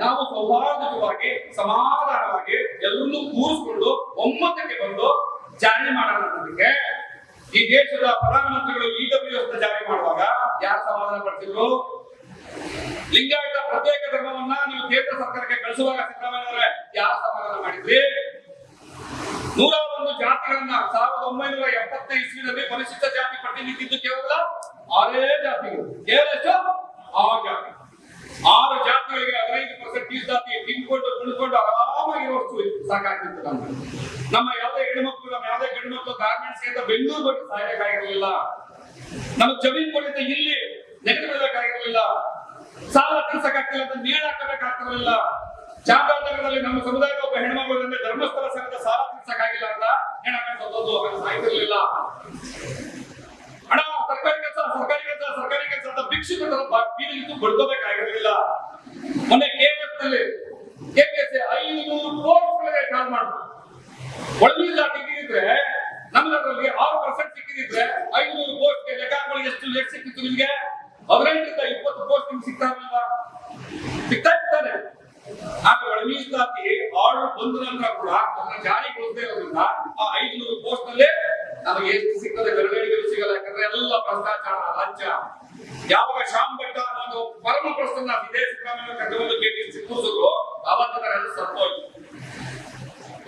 ನಾವು ಸೌಹಾರ್ದಯುತವಾಗಿ ಸಮಾಧಾನವಾಗಿ ಎಲ್ಲರನ್ನೂ ಕೂರಿಸ್ಕೊಂಡು ಒಮ್ಮತಕ್ಕೆ ಬಂದು ಜಾರಿ ಮಾಡೋಣ ಈ ದೇಶದ ಪ್ರಧಾನಮಂತ್ರಿಗಳು ಈ ಡಬ್ಲ್ಯೂ ಎಸ್ ಜಾರಿ ಮಾಡುವಾಗ ಯಾರು ಸಮಾಧಾನ ಪಡ್ತಿದ್ರು? ಲಿಂಗಾಯತ ಪ್ರತ್ಯೇಕ ಧರ್ಮವನ್ನ ನೀವು ಕೇಂದ್ರ ಸರ್ಕಾರಕ್ಕೆ ಕಳಿಸುವಾಗ ಸಿದ್ದರಾಮಯ್ಯ ಯಾರು ಸಮಾಧಾನ ಮಾಡಿದ್ರಿ? ನೂರ ಒಂದು ಜಾತಿಗಳನ್ನ ಸಾವಿರದ ಒಂಬೈನೂರ ಎಪ್ಪತ್ತ ಇಸ್ವಿನಲ್ಲಿ ಪರಿಶಿಷ್ಟ ಜಾತಿ ಪಟ್ಟಿ ನಿಂತಿದ್ದು ಕೇವಲ ಆರೇ ಜಾತಿಗಳು. ಕೇವಲ ಆ ಜಾತಿ ಆರು ಜಾತಿಗಳಿಗೆ ಹದಿನೈದು ಪರ್ಸೆಂಟ್ ಜಾತಿ ತಿನ್ಕೊಂಡು ಕುಳಿಕೊಂಡು ಆರಾಮಾಗಿ ವಸ್ತು ಸಾಕಾಗ್ತಿತ್ತು ನಮ್ಗೆ. ನಮ್ಮ ಯಾವುದೇ ಹೆಣ್ಮಕ್ಳು, ನಮ್ಮ ಯಾವುದೇ ಗಂಡು ಮಕ್ಕಳು ಗಾರ್ಮೆಂಟ್ಸ್ ಅಂತ ಬೆಂಗಳೂರು ಬಗ್ಗೆ ಸಹಾಯಕ್ಕಾಗಿರಲಿಲ್ಲ ನಮ್ಮ ಜಮೀನ್ ಕೊಡಿದ್ದ ಇಲ್ಲಿ ನೆಗೆದು ಬಿಡಬೇಕಾಗಿರಲಿಲ್ಲ. ಸಾಲ ತೀರ್ಸಕ್ಕಾಗ್ತಿಲ್ಲ ಅಂತ ನೇಣು ಹಾಕಬೇಕಾಗ್ತಿರಲಿಲ್ಲ ಚಾಮರಾಜನಗರದಲ್ಲಿ ನಮ್ಮ ಸಮುದಾಯದ ಒಬ್ಬ ಹೆಣ್ಮಗಳು ಧರ್ಮಸ್ಥಳ ಸಂಘದ ಸಾಲ ತೀರ್ಸಕ್ಕಾಗಿಲ್ಲ ಅಂತ ಹೆಣ್ಣು ಸಾಯ್ತಿರ್ಲಿಲ್ಲ ಹಣ ಸರ್ಕಾರಿ ಕೆಲಸ ಸರ್ಕಾರಿ ಕೆಲಸ ಸರ್ಕಾರಿ ಭಿಕ್ಷುಕರ ಬೀದಿಗಿದ್ದು ಬಡ್ಕೋಬೇಕಾಗಿರಲಿಲ್ಲ ಮೊನ್ನೆ ಕೇಂದ್ರದಲ್ಲಿ ನಲ್ಲಿ ಕೆಪಿಎಸ್ ಐನೂರು ಕೋರ್ಸ್ಗಳಿಗೆ ಕಾಲ್ ಮಾಡಿದ್ರು. ಒಳ್ಳೆ ಸಿಕ್ಕಿದ್ರೆ ನಮ್ಗೆ ಅದರಲ್ಲಿ ಆರು ಪರ್ಸೆಂಟ್ ಸಿಕ್ಕಿದ್ರೆ ಐನೂರು ಕೋರ್ಸ್ಗೆ ಲೆಕ್ಕಾಗಳಿಗೆ ಎಷ್ಟು ಲೇಟ್ ಸಿಕ್ಕಿತ್ತು ನಿಮ್ಗೆ? ಹದಿನೆಂಟರಿಂದ ಇಪ್ಪತ್ತು ಕೋರ್ಸ್ ನಿಮ್ಗೆ ಸಿಗ್ತಾ ಇರಲಿಲ್ಲ ಸಿಗ್ತಾ ಇರ್ತಾನೆ. ಆಗ ಒಳ ಜಾತಿ ಆರ್ಡರ್ ಬಂದ ನಂತರ ಕೂಡ ಅದನ್ನ ಜಾರಿಗೊಳಿಸದೇ ಇರೋದ್ರಿಂದ ಆ ಐದುನೂರು ಪೋಸ್ಟ್ನಲ್ಲಿ ನಮಗೆ ಎಷ್ಟು ಸಿಗ್ತದೆ ಬೆರಳಿಗೆಗಳು ಸಿಗಲ್ಲ ಯಾಕಂದ್ರೆ ಎಲ್ಲ ಭ್ರಷ್ಟಾಚಾರ, ಲಂಚ. ಯಾವಾಗ ಶ್ಯಾಮ್ ಭಟ್ಟ ಒಂದು ಪರಮ ಪ್ರಶ್ನ ಇದೇ ಸಿದ್ದರಾಮಯ್ಯ ಆವತ್ತಿನ ಎಲ್ಲ ಸತ್ತೋಯ್ತು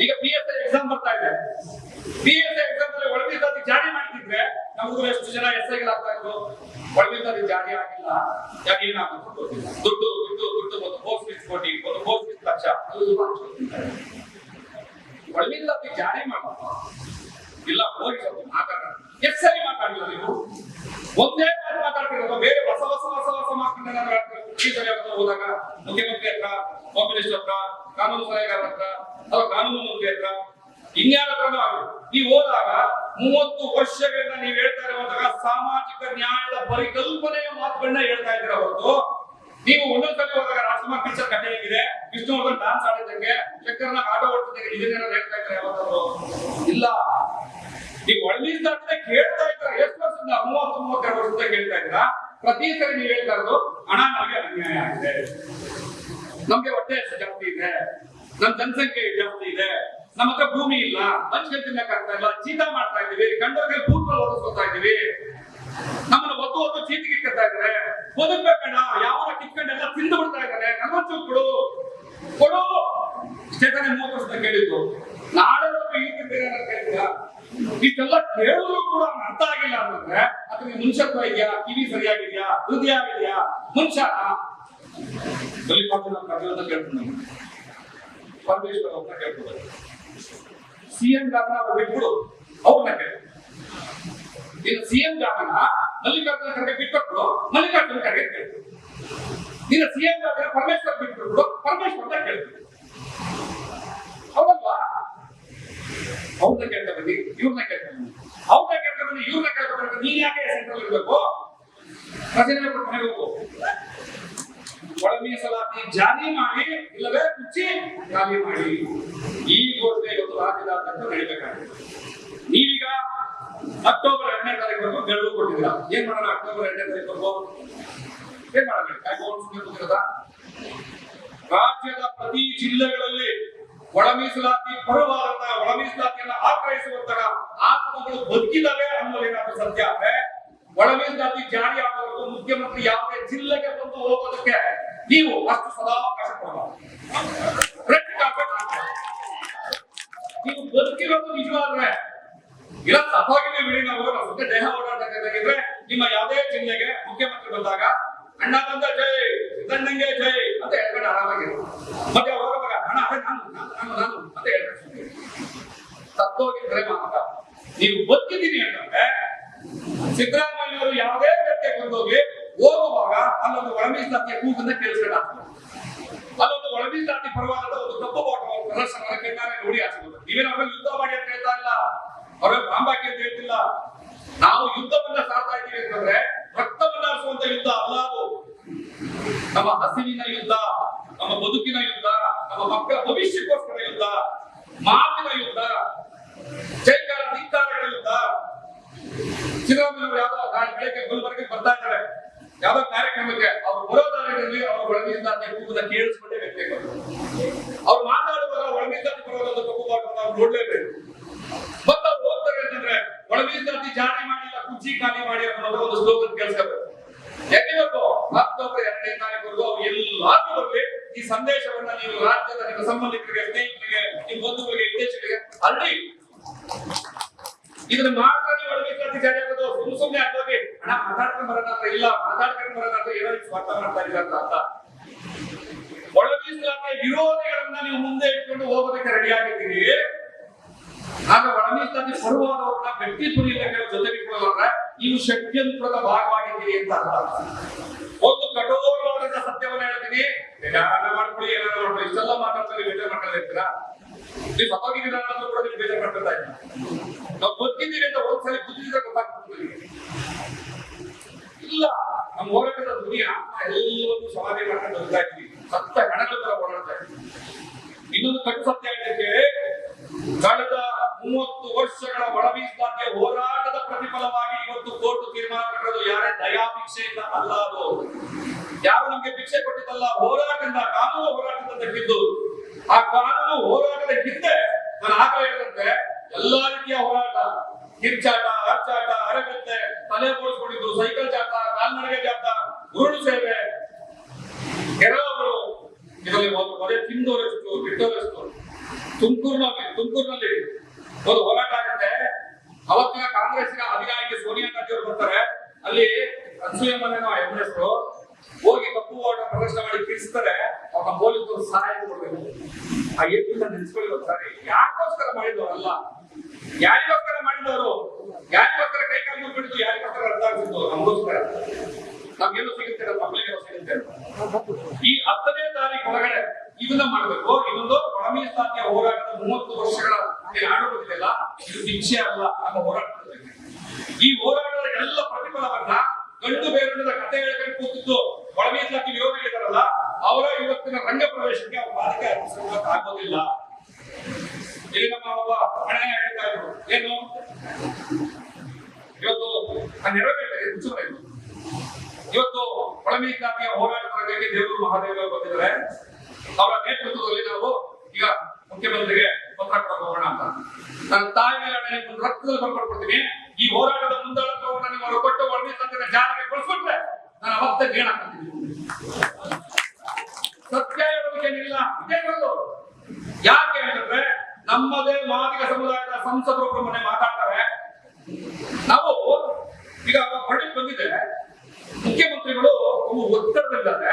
ಈಗ ಪಿ ಎಸ್ ಐ ಎಕ್ಸಾಮ್ ಬರ್ತಾ ಇದೆ. ಪಿ ಎಸ್ ಐ ಎಕ್ಸಾಮ್ ಅಲ್ಲಿ ಒಳಗಿದ್ದಲ್ಲಿ ಜಾರಿ ಮಾಡ್ತಿದ್ರೆ ನಮಗೂ ಎಷ್ಟು ಜನ ಎಸ್ ಆಗ್ತಾ ಇದ್ರು ಒಳಮೀಸಲಾತಿ ಜಾರಿ ಆಗಿಲ್ಲ. ಯಾಕೆ ಏನಾಗುತ್ತೆ ದುಡ್ಡು ದುಡ್ಡು ದುಡ್ಡು ಒಂದು ಪೋಸ್ಟ್ ಫೀಸ್ ಕೋಟಿ ಒಂದು ಪೋಸ್ಟ್ ಫೀಸ್ ಲಕ್ಷ. ಒಳಮೀಸಲಾತಿ ಜಾರಿ ಮಾಡಪ್ಪ ಇಲ್ಲ, ಹೋಗಿ ಸ್ವಲ್ಪ ಎಷ್ಟು ಸರಿ ಮಾತಾಡಿಲ್ಲ ನೀವು ಒಂದೇ ಮಾತು ಮಾತಾಡ್ತಿರೋದು? ಬೇರೆ ಹೊಸ ಹೊಸ ಹೊಸ ಹೊಸ ಮಾತನ್ನ ನಾನು ಹೇಳ್ತೀನಿ. ಈ ಸರಿ ಯಾವ್ದೋ ಹೋದಾಗ ಮುಖ್ಯಮಂತ್ರಿ ಹತ್ರ, ಹೋಮ್ ಮಿನಿಸ್ಟರ್ ಹತ್ರ, ಕಾನೂನು ಸಲಹೆಗಾರ ಹತ್ರ, ಅಥವಾ ಕಾನೂನು ಮಂತ್ರಿ ಹತ್ರ, ಇನ್ಯಾರ ಹತ್ರನೂ ಆಗಲಿ ನೀವು ಹೋದಾಗ ಮೂವತ್ತು ವರ್ಷಗಳಿಂದ ನೀವು ಹೇಳ್ತಾ ಇರುವಂತಹ ಸಾಮಾಜಿಕ ನ್ಯಾಯದ ಪರಿಕಲ್ಪನೆಯ ಮಾತುಗಳನ್ನ ಹೇಳ್ತಾ ಇದ್ದೀರ ಹೊರತು? ನೀವು ಒಂದೊಂದ್ಸಲ ಹೋದಾಗ ರಾಜ್ಕುಮಾರ್ ಪಿಕ್ಚರ್ ಕಥೆ ಹೇಗಿದೆ ವಿಷ್ಣುವರ್ಧನ್ ಡಾನ್ಸ್ ಆಡಿದಂಗೆ ಶಂಕರ್ನ ಆಟೋ ಓಡ್ತಿದ್ದಂಗೆ ಇದನ್ನೇನಾದ್ರು ಹೇಳ್ತಾ ಇದ್ದಾರೆ ಯಾವತ್ತಾದ್ರು? ಇಲ್ಲ. ವರ್ಷದಿಂದ ಮೂವತ್ತು ಮೂವತ್ತೆರಡು ವರ್ಷದ ಕೇಳ್ತಾ ಇದ್ದೀರಾ? ಪ್ರತಿ ಸರಿ ನೀವು ಹೇಳ್ತಾ ಇರೋದು ಹಣ ನಮಗೆ ಅನ್ಯಾಯ ಆಗಿದೆ. ನಮ್ಗೆ ಹೊಟ್ಟೆ ಜಾಸ್ತಿ ಇದೆ. ನಮ್ ಜನಸಂಖ್ಯೆ ಜಾಸ್ತಿ ಇದೆ. ನಮ್ಮ ಹತ್ರ ಭೂಮಿ ಇಲ್ಲ. ಹಂಚ್ಕೊಂಡು ತಿನ್ನಕ್ಕಾಗ್ತಾ ಇಲ್ಲ. ಚೀತ ಮಾಡ್ತಾ ಇದೀವಿ ಗಂಡರಿಗೆ ಭೂತ್ವಲ್ ಓದಿಸ್ಕೊತಾ ಇದೀವಿ ನಮ್ಮನ್ನ ಒದ್ದು ಒತ್ತು ಚೀಟಿಗೆ ಇಟ್ಕೊತಾ ಇದಾರೆ ಬದುಕ್ಬೇಕಣ್ಣ ಯಾವನ ಕಿತ್ಕೊಂಡೆಲ್ಲ ತಿಂದು ಬಿಡ್ತಾ ಇದಾರೆ ನಲ್ವತ್ತು ಕೊಡು. ಕೊಡು. ಚೇತನೆ ಮೂವತ್ತು ವರ್ಷದ ಕೇಳಿದ್ದು. ನಾಳೆ ಈ ಕೇಳಿದ್ರಾ? ಇಷ್ಟೆಲ್ಲ ಕೇಳಿದ್ರು ಕೂಡ ಅರ್ಥ ಆಗಿಲ್ಲ ಅಂದ್ರೆ ಅದಕ್ಕೆ ಮನುಷ್ಯತ್ವ ಇದೆಯಾ? ಕಿವಿ ಸರಿಯಾಗಿದೆಯಾ? ಹೃದಯ ಆಗಿದೆಯಾ? ಮನುಷ್ಯ ಮಲ್ಲಿಕಾರ್ಜುನ ಖರ್ಗೆ ಅಂತ ಕೇಳ್ಕೊಂಡು ಪರಮೇಶ್ವರ ಪರಮೇಶ್ವರ್ ಅವ್ರನ್ನ ಸಿ ಸಿಎಂ ಜಾಗನ ಅವ್ರು ಬಿಟ್ಬಿಡು. ಅವ್ರನ್ನ ಕೇಳಿ. ಇನ್ನು ಸಿಎಂ ಜಾಗನ ಮಲ್ಲಿಕಾರ್ಜುನ ಖರ್ಗೆ ಬಿಟ್ಬಿಟ್ಟು ಮಲ್ಲಿಕಾರ್ಜುನ ಖರ್ಗೆ ಇನ್ನು ಸಿ ಸಿಎಂ ಪರಮೇಶ್ವರ ಪರಮೇಶ್ವರ್ ಬಿಟ್ಬಿಟ್ಟು ಪರಮೇಶ್ವರ್ನ ಕೇಳ್ತೀನಿ ಅವ್ರನ್ನ ಕೇಳ್ತಾ ಬನ್ನಿ, ಇವ್ರನ್ನ ಕೇಳ್ತಾ ಬನ್ನಿ. ಅವ್ರನ್ನ ಕೇಳ್ತಾ ಬನ್ನಿ, ಇವ್ರನ್ನ ಕೇಳ್ತಾ ಬನ್ನಿ. ನೀನ್ ಯಾಕೆ ಸೆಂಟ್ರಲ್ ಇರ್ಬೇಕು? ರಚನೆ ಕೊಟ್ಟು ಒಳ ಮೀಸಲಾತಿ ಜಾರಿ ಮಾಡಿ, ಇಲ್ಲವೇ ಕುಚ್ಚಿ ಖಾಲಿ ಮಾಡಿ. ಈ ಘೋಷಣೆ ಇವತ್ತು ರಾಜ್ಯದಾದ್ಯಂತ ನಡಿಬೇಕಾಗಿದೆ ನೀವೀಗ ಅಕ್ಟೋಬರ್ ಎರಡನೇ ತಾರೀಕು ಗೆಲುವು ಕೊಟ್ಟಿದ್ದೀರಾ. ಏನ್ ಮಾಡೋಣ ಅಕ್ಟೋಬರ್ ಎರಡನೇ ತಾರೀಕು ಏನ್ ಮಾಡಬೇಕು? ರಾಜ್ಯದ ಪ್ರತಿ ಜಿಲ್ಲೆಗಳಲ್ಲಿ ಒಳ ಮೀಸಲಾತಿ ಪರವಾದಂತಹ ಒಳ ಮೀಸಲಾತಿಯನ್ನು ಆಗ್ರಹಿಸುವಂತಹ ಆತ್ಮಗಳು ಬದುಕಿದಾವೆ ಅನ್ನೋದೇನಾದ್ರೂ ಸತ್ಯ ಅಂದ್ರೆ ಒಳ ಮೀಸಲಾತಿ ಜಾರಿ ಆಗುವಂತ ಮುಖ್ಯಮಂತ್ರಿ ಯಾವುದೇ ಜಿಲ್ಲೆಗೆ ಬಂದು ಹೋಗೋದಕ್ಕೆ ನೀವು ಅಷ್ಟು ಸದಾವಕಾಶ ಕೊಡಬಾರ್ದು. ನೀವು ಬದುಕಿರೋದು ನಿಜವಾದ್ರೆ ಇಲ್ಲ, ತಪ್ಪಾಗಿದೆ ಬಿಡಿ, ನಾವು ನಮ್ಮ ದೇಹ ಓಡಾಡಬೇಕಾಗಿದ್ರೆ ನಿಮ್ಮ ಯಾವುದೇ ಜಿಲ್ಲೆಗೆ ಮುಖ್ಯಮಂತ್ರಿ ಬಂದಾಗ ಅಣ್ಣ ಬಂದ ಜೈ ಸಿದ್ದಣ್ಣಂಗೆ ಜೈ ಅಂತ ಹೇಳ್ಕೊಂಡು ಆರಾಮಾಗಿರು ಮತ್ತೆ ಅವಾಗ ಅವಾಗ ಅಣ್ಣ ಅದೇ ನಾನು ನಾನು ಹೇಳ್ಕೊಂಡು ಸತ್ತೋಗಿದ್ರೆ ಮಾತ್ರ ನೀವು ಬದುಕಿದ್ದೀನಿ ಅಂತಂದ್ರೆ ಸಿದ್ದರಾಮಯ್ಯ ಅವರು ಯಾವುದೇ ವ್ಯಕ್ತಿ ಬಂದೋಗಿ ಹೋಗುವಾಗ ಅಲ್ಲೊಂದು ಒಳಮೀಸಲಾತಿಯ ಕೂಗನ್ನ ಕೇಳಿಸ್ಕೊಂಡ ಅಲ್ಲೊಂದು ಒಳಮೀಸಲಾತಿ ಪರವಾದ ಒಂದು ತಪ್ಪು ಬಾಟು ಪ್ರದರ್ಶನ ಕಣ್ಣಾರೆ ನೋಡಿ ಹಾಕಿದ್ರು ನೀವೇನು ಅವ್ರಿಗೆ ಯುದ್ಧ ಮಾಡಿ ಅಂತ ಹೇಳ್ತಾ ಇಲ್ಲ ಅವ್ರಿಗೆ ಬಾಂಬಾಕಿ ಅಂತ ಹೇಳ್ತಿಲ್ಲ ನಾವು ಯುದ್ಧವನ್ನ ಸಾರ್ತಾ ಇದ್ದೀವಿ ಅಂತಂದ್ರೆ ರಕ್ತವನ್ನ ಹರಿಸುವಂತ ಯುದ್ಧ ಅಲ್ಲ ಅದು ನಮ್ಮ ಹಸಿವಿನ ಯುದ್ಧ, ನಮ್ಮ ಬದುಕಿನ ಯುದ್ಧ ಮಕ್ಕಳ ಭವಿಷ್ಯಕ್ಕೋಸ್ಕರ ಯುದ್ಧ, ಮಾತಿನ ಯುದ್ಧ, ಜೈಕಾರ, ಧಿಕ್ಕಾರಗಳ ಯುದ್ಧ. ಸಿದ್ದರಾಮಯ್ಯ ಯಾವ್ದೋ ನಾಳೆ ಬೆಳಗ್ಗೆ ಗುಲ್ಬರ್ಗೆ ಬರ್ತಾ ಇದ್ದಾರೆ. ಯಾವ್ದೋ ಕಾರ್ಯಕ್ರಮಕ್ಕೆ ಅವ್ರು ಬರೋ ಅವ್ರ ಒಳಗಿಂದ ಕೂಗುದ ಕೇಳಿಸ್ಕೊಂಡೇ ಬೇಕು ಅವ್ರು ಮಾತಾಡುವಾಗ ಒಳಗಿಂದ ಬರೋದನ್ನು ತಗೋಬಾರ್ದು ನಾವು ನೋಡ್ಲೇಬೇಕು. ಮತ್ತ ಅವ್ರು ಹೋಗ್ತಾರೆ ಅಂತಂದ್ರೆ ಒಳಗಿದ್ದಾತಿ ಜಾರಿ ಮಾಡಿಲ್ಲ ಕುಚ್ಚಿ ಖಾಲಿ ಮಾಡಿ ಅನ್ನೋದು ಒಂದು ಸ್ಲೋಗನ್ ಕೇಳಿಸ್ಕೋಬೇಕು. ಯಾಕೆಬೇಕು ಅಕ್ಟೋಬರ್ ಎರಡನೇ ತಾರೀಕು ಅವ್ರು ಎಲ್ಲಾದ್ರೂ ಬರಲಿ. ಈ ಸಂದೇಶವನ್ನ ನೀವು ರಾಜ್ಯದ ನಿಮ್ಮ ಸಂಬಂಧಿಕರಿಗೆ, ಸ್ನೇಹಿತರಿಗೆ, ನಿಮ್ಮ ಬಂಧುಗಳಿಗೆ ವಿದೇಶಿಗಳಿಗೆ ಅಲ್ಲಿ ಇದನ್ನ ಮಾತ್ರ ನೀವು ಒಳಗಿದ್ದಾತಿ ಜಾರಿ ಆಗೋದು ಸುಮ್ ಸುಮ್ನೆ ಆಗೋಗಿ ಹಣ ಮಾತಾಡ್ಕೊಂಡು ಅಂತ ಇಲ್ಲ, ಮಾತಾಡ್ಕೊಂಡು ಬರೋಣ ಅಂತ ಏನೋ ಸ್ವಾರ್ಥ ಮಾಡ್ತಾ ಇದ್ದಾರೆ ಅಂತ ಒಳಮೀಸಲಾತಿಯ ವಿರೋಧಿಗಳನ್ನ ನೀವು ಮುಂದೆ ಇಟ್ಕೊಂಡು ಹೋಗೋದಕ್ಕೆ ರೆಡಿ ಆಗಿದ್ದೀರಿ. ಆಗ ಒಳಮೀಸಲಾತಿ ಪಡುವಾದವ್ರನ್ನ ವ್ಯಕ್ತಿ ತುರಿಯಲ್ಲ ಕೆಲವು ಜೊತೆ ಇಟ್ಕೊಳ್ಳೋದ್ರೆ ನೀವು ಶಕ್ತಿಯಂತ್ರದ ಭಾಗವಾಗಿದ್ದೀರಿ ಅಂತ ಅರ್ಥ. ಒಂದು ಕಠೋರವಾದ ಸತ್ಯವನ್ನ ಹೇಳ್ತೀನಿ. ಏನಾರ ಮಾಡ್ಕೊಳ್ಳಿ, ಏನಾದ್ರು ಮಾಡ್ಕೊಳ್ಳಿ. ಇಷ್ಟೆಲ್ಲ ಮಾತಾಡ್ತಾರೆ ಬೇಜಾರ್ ಮಾಡ್ಕೊಳ್ತಾ ನೀವು ಸತ್ತೋಗಿದ್ದೀರಾ ಅನ್ನೋದು ಕೂಡ ನೀವು ಬೇಜಾರ್ ಮಾಡ್ತಾ ಇದ್ದೀನಿ ನಾವು ಬದುಕಿದ್ದೀವಿ ಅಂತ ಒಂದ್ಸಲಿ ಬುದ್ಧಿದ್ರೆ ಗೊತ್ತಾಗ್ತದೆ ನಿಮಗೆ. ಇಲ್ಲ ನಮ್ಮ ಹೋರಾಟದ ಧ್ವನಿ ಆತ್ಮ ಎಲ್ಲವನ್ನೂ ಸಮಾಧಿ ಮಾಡ್ಕೊಂಡು ಹೋಗ್ತಾ ಇದ್ವಿ ಸತ್ತ ಹಣಗಳ ತರ ಓಡಾಡ್ತಾ ಇದ್ವಿ ಇನ್ನೊಂದು ಕಟ್ಟು ಸತ್ಯ ಹೇಳಲಿಕ್ಕೆ ಕಳೆದ ಮೂವತ್ತು ವರ್ಷಗಳ ಒಳಬೀಸಿದಂತೆ ಹೋರಾಟದ ಪ್ರತಿಫಲವಾಗಿ ಇವತ್ತು ಕೋರ್ಟ್ ತೀರ್ಮಾನ ಮಾಡಿರೋದು ಯಾರೇ ದಯಾಭಿಕ್ಷೆಯಿಂದ ಅಲ್ಲ ಅದು ಯಾರು ನಮ್ಗೆ ಭಿಕ್ಷೆ ಕೊಟ್ಟಿದ್ದಲ್ಲ, ಹೋರಾಟದಿಂದ, ಕಾನೂನು ಹೋರಾಟದ ತಕ್ಕಿದ್ದು ಆ ಕಾನೂನು ಹೋರಾಟದ ಹಿಂದೆ ನಾನು ಆಗಲೇ ಹೇಳಿದಂತೆ, ಎಲ್ಲಾ ರೀತಿಯ ಹೋರಾಟ, ಕಿರ್ಚಾಟ ಅಲ್ಲಿ ಅನ್ಸೂಯಮ್ಮನೇನೋ ಎಂ ಹೆಸರು ಹೋಗಿ ಕಪ್ಪು ಓಟ ಪ್ರದರ್ಶನ ಮಾಡಿ ಕಿರಿಸ್ತಾರೆ ಅವ್ರ ಪೊಲೀಸರು ಸಹಾಯ ಕೊಡ್ಬೇಕು. ಆ ಏಪ್ರಿಲ್ ನೆನೆಸ್ಕೊಳ್ಳಿ ಹೋಗ್ತಾರೆ ಯಾಕೋಸ್ಕರ ಮಾಡಿದವರಲ್ಲ? ಯಾರಿಗೋಸ್ಕರ ಮಾಡಿದವರು? ಯಾರಿಗೋಸ್ಕರ ಕೈ ಕಾಲು ಮುಟ್ಬಿಟ್ಟು ಯಾರಿಗೋಸ್ಕರ ಅರ್ಥ ಆಗ್ತಿತ್ತು ನಮಗೋಸ್ಕರ. ನಮ್ಗೇನು ಸಿಗುತ್ತೆ, ನಮ್ಮ ಸಿಗುತ್ತೆ ಈ ಹತ್ತನೇ ತಾರೀಕು ಒಳಗಡೆ ಇದನ್ನ ಮಾಡಬೇಕು. ಇದೊಂದು ಒಳಮೀಸಲಾತಿಯ ಹೋರಾಟದ ಮೂವತ್ತು ವರ್ಷಗಳ ಆಡುವುದಿಲ್ಲ ಇದು ಶಿಕ್ಷೆ ಅಲ್ಲ ನಮ್ಮ ಹೋರಾಟ ಈ ಹೋರಾಟದ ಎಲ್ಲ ಪ್ರತಿಫಲವನ್ನ ಗಂಡು ಬೇರುಂಡದ ಕಥೆ ಹೇಳ್ಕೊಂಡು ಕೂತಿದ್ದು ಒಳಮೀಸಲಾತಿ ವಿರೋಧಿಗಳಿದಾರಲ್ಲ ಅವರ ಇವತ್ತಿನ ರಂಗ ಪ್ರವೇಶಕ್ಕೆ ಅವ್ರ ಬಾಧಿಕೆ ಅರ್ಪಿಸೋದಕ್ಕೆ ಆಗೋದಿಲ್ಲ ಇಲ್ಲಿ ನಮ್ಮ ಒಬ್ಬ ಹಣ ಹೇಳ್ತಾ ಇದ್ರು ಏನು ಇವತ್ತು ಆ ನೆರವೇರಿದೆ ಮುಚ್ಚುಮರೆ ಇದು. ಇವತ್ತು ಒಳಮೀಸಲಾತಿಯ ಹೋರಾಟದ ರಂಗಕ್ಕೆ ದೇವರು ಮಹಾದೇವರು ಬಂದಿದ್ದಾರೆ ಅವರ ನೇತೃತ್ವದಲ್ಲಿ ನಾವು ಈಗ ಮುಖ್ಯಮಂತ್ರಿಗೆ ಪತ್ರ ಹೋಗೋಣ ಅಂತ. ನನ್ನ ತಾಯಿ ಮೇಲೆ ಒಂದು ರಕ್ತದಲ್ಲಿ ಬರ್ಕೊಡ್ತೀನಿ ಈ ಹೋರಾಟದ ಮುಂದಾಳತ್ವವನ್ನು ನನಗೆ ಅವರು ಕೊಟ್ಟು ಒಳಮೀಸಲಾತಿನ ಜಾರಿಗೆ ಬಳಸ್ಬಿಟ್ರೆ ನಾನು ಅವತ್ತೆ ಏನಾಗ್ತೀನಿ ಸತ್ಯ ಹೇಳೋದಕ್ಕೇನಿಲ್ಲ ಇದೇ ಹೇಳೋದು ಯಾಕೆ ಹೇಳಿದ್ರೆ ನಮ್ಮದೇ ಮಾದಿಗ ಸಮುದಾಯದ ಸಂಸದರು ಮನೆ ಮಾತಾಡ್ತಾರೆ. ನಾವು ಈಗ ಹೊರಡಿಗೆ ಬಂದಿದೆ. ಮುಖ್ಯಮಂತ್ರಿಗಳು ಒಂದು ಒತ್ತಡದಲ್ಲಿದ್ದಾರೆ.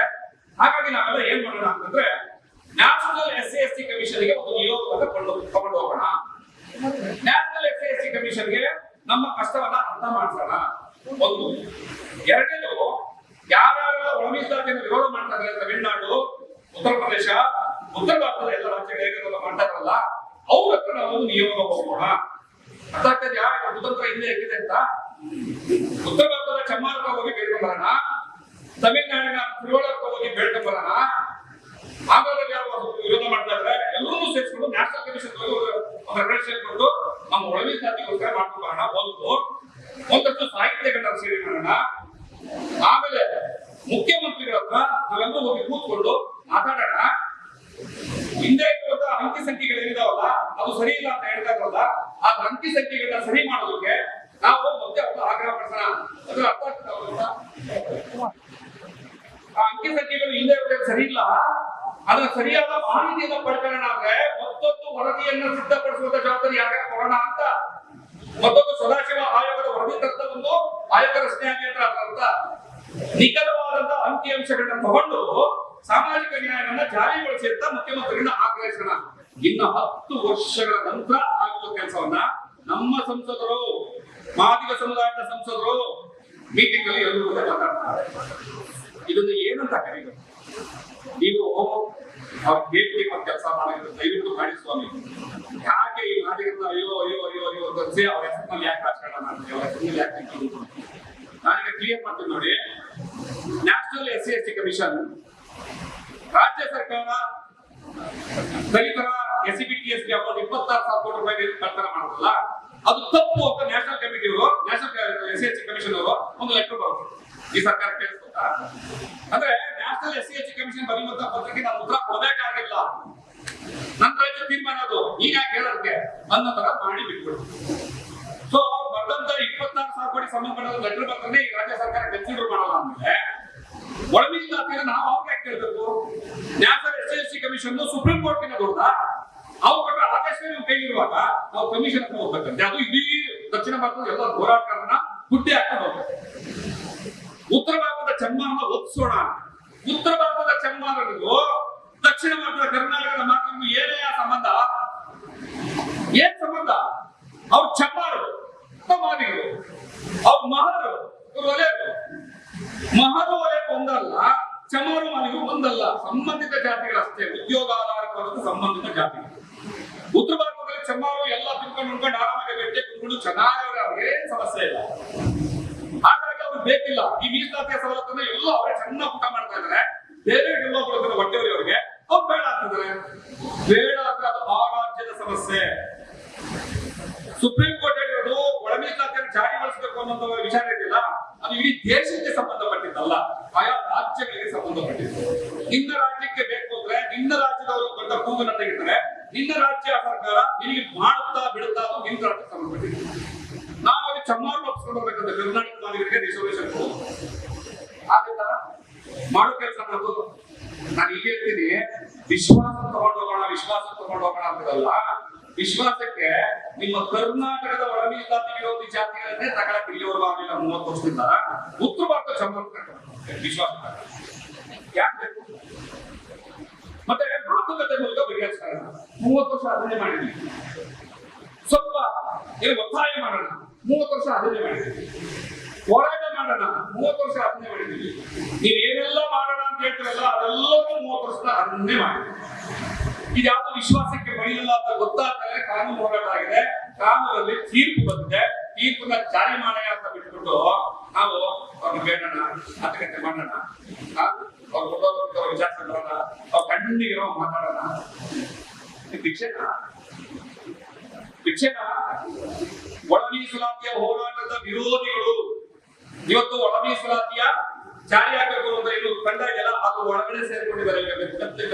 ಹಾಗಾಗಿ ನಾವೆಲ್ಲ ಏನ್ ಮಾಡೋಣ ಅಂತಂದ್ರೆ national S C S T ಕಮಿಷನ್ಗೆ ಒಂದು ನಿಯೋಗವನ್ನು ಕೊಂಡು ತಗೊಂಡು ಹೋಗೋಣ. National S C S T ಕಮಿಷನ್ಗೆ ನಮ್ಮ ಕಷ್ಟವನ್ನ ಅರ್ಥ ಮಾಡ್ಸೋಣ. ಒಂದು. ಎರಡನೇದು ಯಾರ್ಯಾರ ಒಳಮೀಸಲಾತಿಯನ್ನು ವಿರೋಧ ಮಾಡ್ತಾ ತಮಿಳುನಾಡು ಉತ್ತರ ಪ್ರದೇಶ, ಉತ್ತರ ಭಾರತದ ಎಲ್ಲ ರಾಜ್ಯಗಳಿಗೆ ಮಾಡ್ತಾರಲ್ಲ, ಅವ್ರ ಹತ್ರ ನಾವು ನಿಯೋಗ ಹೋಗೋಣ. ಅರ್ಥ ಆಗ್ತದ್ಯಾ ಇದು ಕುತಂತ್ರ ಹಿಂದೆ ಅಂತ. ಉತ್ತರ ಭಾರತದ ಚಮ್ಮಾರಕ್ಕೆ ಹೋಗಿ ಬೇಡ್ಕೊಂಡ್ ತಮಿಳುನಾಡಿನ ತಿರುವಳಕ್ಕೆ ಹೋಗಿ ಬೇಡ ಬರೋಣ ಆಮೇಲೆ ಯಾರು ವಿರೋಧ ಮಾಡ್ತಾ ಇದ್ರೆ ಎಲ್ಲರೂ ಸೇರಿಸ್ಕೊಂಡು ನ್ಯಾಷನಲ್ ಕಮಿಷನ್ ರೆಕಮೆಂಡೇಶನ್ ಕೊಟ್ಟು ನಮ್ಮ ಒಳಗಿನ ಜಾತಿಗೋಸ್ಕರ ಬರೋಣ ಒಂದು ಒಂದಷ್ಟು ಸಾಹಿತ್ಯಗಳನ್ನ ಸೇರಿ ಮಾಡೋಣ. ಆಮೇಲೆ ಮುಖ್ಯಮಂತ್ರಿಗಳ ಹತ್ರ ನಾವೆಲ್ಲರೂ ಹೋಗಿ ಕೂತ್ಕೊಂಡು ಮಾತಾಡೋಣ. ಹಿಂದೆ ಇರುವಂತ ಅಂಕಿ ಸಂಖ್ಯೆಗಳಿದಾವಲ್ಲ ಅದು ಸರಿ ಇಲ್ಲ ಅಂತ ಹೇಳ್ತಾ ಇರೋಲ್ಲ ಆ ಅಂಕಿ ಸಂಖ್ಯೆಗಳನ್ನ ಸರಿ ಮಾಡೋದಕ್ಕೆ ನಾವು ಮತ್ತೆ ಅವ್ರನ್ನ ಆಗ್ರಹ ಪಡಿಸೋಣ. ಅದ್ರ ಅರ್ಥ ಆಗ್ತಾ? ಆ ಅಂಕಿ ಸಂಖ್ಯೆಗಳು ಹಿಂದೆ ಸರಿ ಇಲ್ಲ ಅದನ್ನ ಸರಿಯಾದ ಪಡ್ಕೊಳ್ಳೋಣ ಅಂದ್ರೆ ಮತ್ತೊಂದು ವರದಿಯನ್ನ ಸಿದ್ಧಪಡಿಸುವಂತ ಜವಾಬ್ದಾರಿ ಯಾಕೆ ಕೊಡೋಣ ಅಂತ. ಮತ್ತೊಂದು ಸದಾಶಿವ ಆಯೋಗದ ವರದಿ ತರ್ತ ಒಂದು ಆಯೋಗ ರಚನೆ ಆಗಿ ಅಂತ ಅರ್ಥ ನಿಖರವಾದಂತ ಅಂಕಿಅಂಶಗಳನ್ನ ತಗೊಂಡು ಸಾಮಾಜಿಕ ನ್ಯಾಯವನ್ನ ಜಾರಿಗೊಳಿಸಿ ಅಂತ ಮುಖ್ಯಮಂತ್ರಿಗಳನ್ನ ಆಗ್ರಹಿಸೋಣ. ಇನ್ನ ಹತ್ತು ವರ್ಷಗಳ ನಂತರ ಆಗುವ ಕೆಲಸವನ್ನ ನಮ್ಮ ಸಂಸದರು, ಮಾದಿಗ ಸಮುದಾಯದ ಸಂಸದರು ಮೀಟಿಂಗ್ ಅಲ್ಲಿ ಎಲ್ಲರೂ ಮಾತಾಡ್ತಾರೆ. ಇದನ್ನು ಏನಂತ ಕರೀಬೇಕು ನೀವು ಹೇಗೆ ಕೆಲಸ ಮಾಡಿದ್ರು, ದಯವಿಟ್ಟು ಮಾಡಿ ಸ್ವಾಮಿ. ಯಾಕೆ ಈ ಮಾದಿಗರನ್ನ ಅಯ್ಯೋ ಅಯ್ಯೋ ಅಯ್ಯೋ ಅಯ್ಯೋ ಅನ್ಸಿ ಅವ್ರ ಹೆಸರಿನಲ್ಲಿ ಯಾಕೆ ರಾಜಕಾರಣ ಮಾಡ್ತೀವಿ ಅವ್ರ ಹೆಸರಿನಲ್ಲಿ ಯಾಕೆ ನಾನೀಗ ಕ್ಲಿಯರ್ ಮಾಡ್ತೀನಿ ನೋಡಿ. National S C S T commission ರಾಜ್ಯ ಸರ್ಕಾರ ದಲಿತರ ಎಸ್ ಸಿ ಬಿ ಟಿ ಎಸ್ಗೆ ಅಮೌಂಟ್ ಇಪ್ಪತ್ತಾರು ಸಾವಿರ ಕೋಟಿ ರೂಪಾಯಿ ಕಳ್ತನ ಮಾಡೋದಲ್ಲ ಅದು ತಪ್ಪು ಅಂತ ನ್ಯಾಷನಲ್ ಕಮಿಟಿ ಅವರು national S C S T commission ಅವರು ಒಂದು ಲೆಕ್ಕ ಬರುತ್ತೆ ಈ ಸರ್ಕಾರ ಕೇಳಿಸ್ಕೊತಾ ಅಂದ್ರೆ national S C H commission ಬರೆಯುವಂತ ಪತ್ರಕ್ಕೆ ನಾನು ಉತ್ತರ ಕೊಡಬೇಕಾಗಿಲ್ಲ ನನ್ನ ರಾಜ್ಯ ತೀರ್ಮಾನ ಅದು ಈಗ ಯಾಕೆ ಹೇಳೋದಕ್ಕೆ ಅನ್ನೋ ತರ ಮಾಡಿ ಬಿಟ್ಬಿಡು ಸೊ ಅವ್ರು ಬರ್ದಂತ ಇಪ್ಪತ್ತಾರು ಸಾವಿರ ಕೋಟಿ ಸಂಬಂಧಪಟ್ಟ ಲೆಟರ್ ಬರ್ತಂದ್ರೆ ಈ ರಾಜ್ಯ ಸರ್ಕಾರ ಕನ್ಸಿಡರ್ ಮಾಡಲ್ಲ ಅಂದ್ಮೇಲೆ ಒಳಮೀಸಲಾತಿನ ನಾವು ಅವ್ರಿಗೆ ಯಾಕೆ ಕೇಳಬೇಕು? National S C commission supreme court ದೊಡ್ಡ ಅವ್ರು ಕೊಟ್ಟ ಆದೇಶ ಕೈಲಿರುವಾಗ ನಾವು ಕಮಿಷನ್ ಹತ್ರ ಹೋಗ್ಬೇಕಂತೆ. ಅದು ಇಡೀ ದಕ್ಷಿಣ ಭಾರತದ ಎಲ್ಲ ಹೋರಾಟಗಾರನ ಗುಡ್ಡೆ ಹಾಕೊಂಡು ಹೋಗ್ಬೇಕು. ಉತ್ತರ ಭಾರತದ ಚನ್ಮಾನ ಒಪ್ಪಿಸೋಣ ಉತ್ತರ ಭಾರತದ ಚಮ್ಮಾರನಿಗೂ ದಕ್ಷಿಣ ಭಾರತದ ಕರ್ನಾಟಕದ ಮಾತಿಗೂ ಏನೇ ಸಂಬಂಧ? ಏನ್ ಸಂಬಂಧ? ಅವ್ರು ಚಮ್ಮಾರು ಒಂದಲ್ಲ ಸಂಬಂಧಿತ ಜಾತಿಗಳಷ್ಟೇ ಉದ್ಯೋಗಾಧಾರಿತವಾದ ಸಂಬಂಧಿತ ಜಾತಿಗಳು ಉತ್ತರ ಭಾರತದಲ್ಲಿ ಚಮ್ಮಾರು ಎಲ್ಲ ತಿಳ್ಕೊಂಡು ಉಳ್ಕೊಂಡು ಆರಾಮಾಗಿ ಗಟ್ಟೆ ಕುತ್ಕೊಂಡು ಚೆನ್ನಾಗಿ ಅವ್ರಿಗೆ ಏನ್ ಸಮಸ್ಯೆ ಇಲ್ಲ. ಹಾಗಾಗಿ ಅವ್ರಿಗೆ ಬೇಕಿಲ್ಲ. ಈ ಮೀಸಲಾತಿಯ ಸವಲತ್ತನ್ನ ಎಲ್ಲ ಅವರೇ ಸಣ್ಣ ಊಟ ಮಾಡ್ತಾ ಇದ್ದಾರೆ ಬೇರೆ ಎಲ್ಲ ಕೊಡ್ತಾರೆ ಹೊಟ್ಟೆವರಿ ಅವರಿಗೆ ಅವ್ರು ಬೇಡ ಅಂತಿದ್ದಾರೆ ಬೇಡ ಅಂದ್ರೆ ಅದು ಆ ರಾಜ್ಯದ ಸಮಸ್ಯೆ ಸುಪ್ರೀಂ ಕೋರ್ಟ್ ಹೇಳಿರೋದು ಒಳ ಮೀಸಲಾತಿಯನ್ನು ಜಾರಿಗೊಳಿಸಬೇಕು ಅನ್ನೋ ವಿಚಾರ ಇದೆಯಲ್ಲ ಅದು ಇಡೀ ದೇಶಕ್ಕೆ ಸಂಬಂಧಪಟ್ಟಿದ್ದಲ್ಲ ಆಯಾ ರಾಜ್ಯಗಳಿಗೆ ಸಂಬಂಧಪಟ್ಟಿದ್ದು ನಿನ್ನ ರಾಜ್ಯಕ್ಕೆ ಬೇಕು ಅಂದ್ರೆ ನಿನ್ನ ರಾಜ್ಯದವರು ದೊಡ್ಡ ಕೂಗನ್ನ ತೆಗಿತಾರೆ ನಿನ್ನ ರಾಜ್ಯ ಸರ್ಕಾರ ನಿನಗೆ ಮಾಡುತ್ತಾ ಬಿಡುತ್ತಾ ಅದು ನಿನ್ನ ರಾಜ್ಯಕ್ಕೆ ಸಂಬಂಧಪಟ್ಟಿದ್ದು. ನಾವು ಅಲ್ಲಿ ಚಮ್ಮಾರು ಒಪ್ಸ್ಕೊಂಡು ಬರ್ಬೇಕಂತ ಕರ್ನಾಟಕ ಮಾಲಿಕರಿಗೆ ರಿಸರ್ವೇಶನ್ ಆದ್ರಿಂದ ಮಾಡೋ ಕೆಲಸ ಮಾಡೋದು. ನಾನು ಈಗ ಹೇಳ್ತೀನಿ, ವಿಶ್ವಾಸ ತಗೊಂಡು ಹೋಗೋಣ ವಿಶ್ವಾಸ ತಗೊಂಡು ಹೋಗೋಣ ಅಂತದಲ್ಲ, ವಿಶ್ವಾಸಕ್ಕೆ ನಿಮ್ಮ ಕರ್ನಾಟಕದ ಒಳ ಮೀಸಲಾತಿ ವಿರೋಧಿ ಜಾತಿಗಳನ್ನೇ ತಗೊಳಕ್ ಇಲ್ಲಿವರೆಗೂ ಆಗಲಿಲ್ಲ ಮೂವತ್ತು ವರ್ಷದಿಂದ. ಉತ್ತರ ಭಾರತ ಚಮ್ಮತ್ತ ವಿಶ್ವಾಸ ಯಾಕೆ ಮತ್ತೆ ಮಾತುಕತೆ ಮೂಲಕ ಬಗೆಹರಿಸ್ತಾರೆ ಮೂವತ್ತು ವರ್ಷ ಅದನ್ನೇ ಮಾಡಿದ್ವಿ. ಸ್ವಲ್ಪ ಏನು ಒತ್ತಾಯ ಮಾಡೋಣ. ಮೂವತ್ತು ವರ್ಷ ಅದನ್ನೇ ಮಾಡಿದ್ದೀವಿ ಹೋರಾಟ ಮಾಡೋಣ. ಮೂವತ್ತು ವರ್ಷ ಅದನ್ನೇ ಮಾಡಿದ್ವಿ. ನೀವು ಏನೆಲ್ಲ ಮಾಡೋಣ ಅಂತ ಹೇಳ್ತೀರಲ್ಲ, ಅದೆಲ್ಲವೂ ಮೂವತ್ತು ವರ್ಷ ಅದನ್ನೇ ಮಾಡಿದ್ವಿ. ಇದ್ಯಾವುದು ವಿಶ್ವಾಸಕ್ಕೆ ಬಳಿಯಲ್ಲ ಅಂತ ಗೊತ್ತಾಗ್ತದೆ ಕಾನೂನು ಹೋರಾಟ ಆಗಿದೆ. ಕಾನೂನಲ್ಲಿ ತೀರ್ಪು ಬಂದಿದೆ. ತೀರ್ಪನ್ನ ಜಾರಿ ಮಾಡೋಣ ಅಂತ ಬಿಟ್ಬಿಟ್ಟು ನಾವು ಅವ್ರನ್ನ ಬೇಡಣ, ಮಾತುಕತೆ ಮಾಡೋಣ. ಅವ್ರು ಕೊಡೋದಕ್ಕೆ ಅವ್ರು ವಿಚಾರ ಮಾಡೋಣ ಅವ್ರ ನಾವು ಮಾತಾಡೋಣ. ಭಿಕ್ಷೆನಾ ಭಿಕ್ಷೆನಾ ಒಳ ಹೋರಾಟದ ವಿರೋಧಿಗಳು. ಇವತ್ತು ಒಳ ಮೀಸಲಾತಿಯ ಜಾರಿಯಾಗಬೇಕು ಅಂತ ಇನ್ನು ಕಂಡಾಗೆಲ್ಲ ಅದು ಒಳಗಡೆ ಸೇರಿಕೊಂಡು ಈಗ